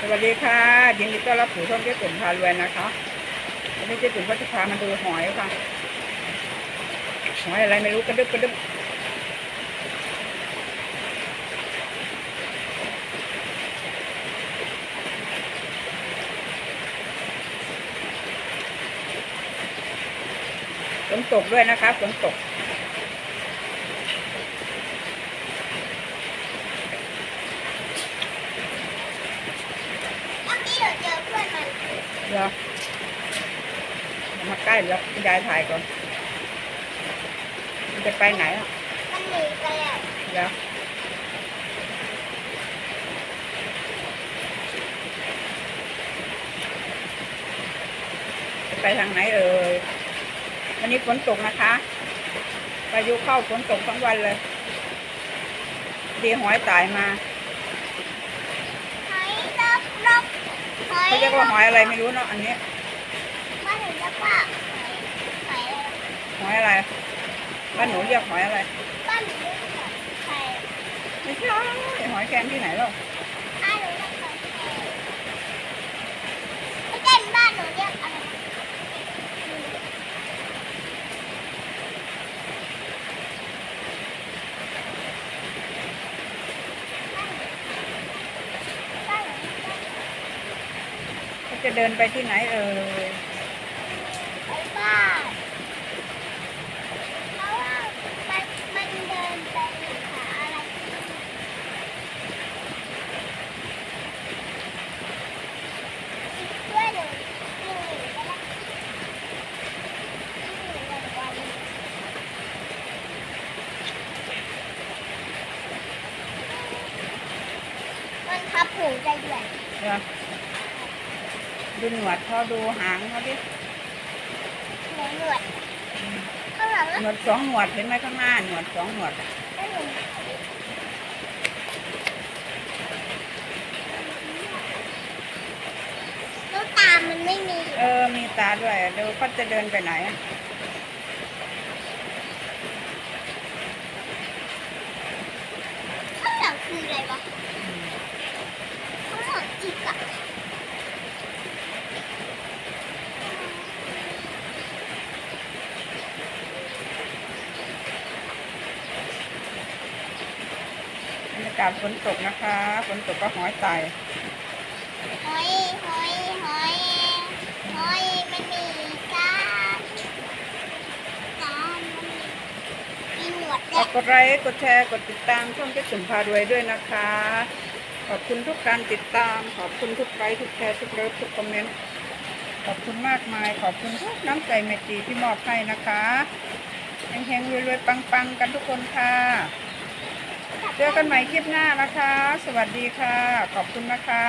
สวัสดีค่ะยินดีต้อนรับสู่ช่องเจ๊ตุ่มพารวยนะคะวันนี้เจ๊ตุ่มก็จะพามาดูหอยค่ะ หอยอะไรไม่รู้กระดึบกระดึบฝนตกด้วยนะคะฝนตก เมื่อกี้เราเจอเพื่อนมัน เดี๋ยวมาใกล้แล้วคุณยายถ่ายก่อน มันจะไปไหนอะมันหนีไปแล้วเดี๋ยวจะไปทางไหนเอ่ยวันนี้ฝนตกนะคะพายุเข้าฝนตกทั้งวันเลยดีหอยตายมาหอยรอบรอบหอย เขาเรียกว่าหอยอะไรไม่รู้เนาะอันนี้มาถึงแล้วว่าหอยหอยอะไรหอยอะไรบ้านหนูเรียกหอยอะไรบ้านหนูเรียกหอยไข่ไม่ใช่หอยแครงที่ไหนหรอก บ้านหนูเรียกหอยไข่ไม่ใช่บ้านหนูเรียกอะไรนะบ้านหนูเรียก เขา จะเดินไปที่ไหนเอ่ยไปบ้านเพราะว่ามันมันเดินไปหาอะไรที่อีกด้วยหนึ่งวิ่งหนีไปแล้ววิ่งหนีอย่ามันทับหูใจด้วยเดี๋ยว ดูหนวดเขาดูหางเขาดิหนูหนวดข้างหลังหนวดสองหนวดเห็นไหมข้างหน้าหนวดสองหนวดก็หนูแล้วตามันไม่มี เออมีตาด้วยเดี๋ยวเขาจะเดินไปไหนอะ ข้างหลังคืออะไรวะข้างหลังอีกอะ บรรยากาศฝนตกนะคะฝนตกก็หอยตายหอยหอยหอยหอยมันมีตาตามันมีหนวดฝาและกกดไลค์กดแชร์กดติดตามช่องเจ๊สุมพารวยด้วยนะคะ ขอบคุณทุกการติดตาม ขอบคุณทุกไลค์ทุกแชร์ทุกเลิฟทุกคอมเมนต์ขอบคุณมากมาย ขอบคุณทุกน้ำใจเมตตรีที่มอบให้นะคะเฮงๆรวยๆปังๆ กันทุกคนค่ะ เจอกันใหม่คลิปหน้านะคะ สวัสดีค่ะ ขอบคุณนะคะ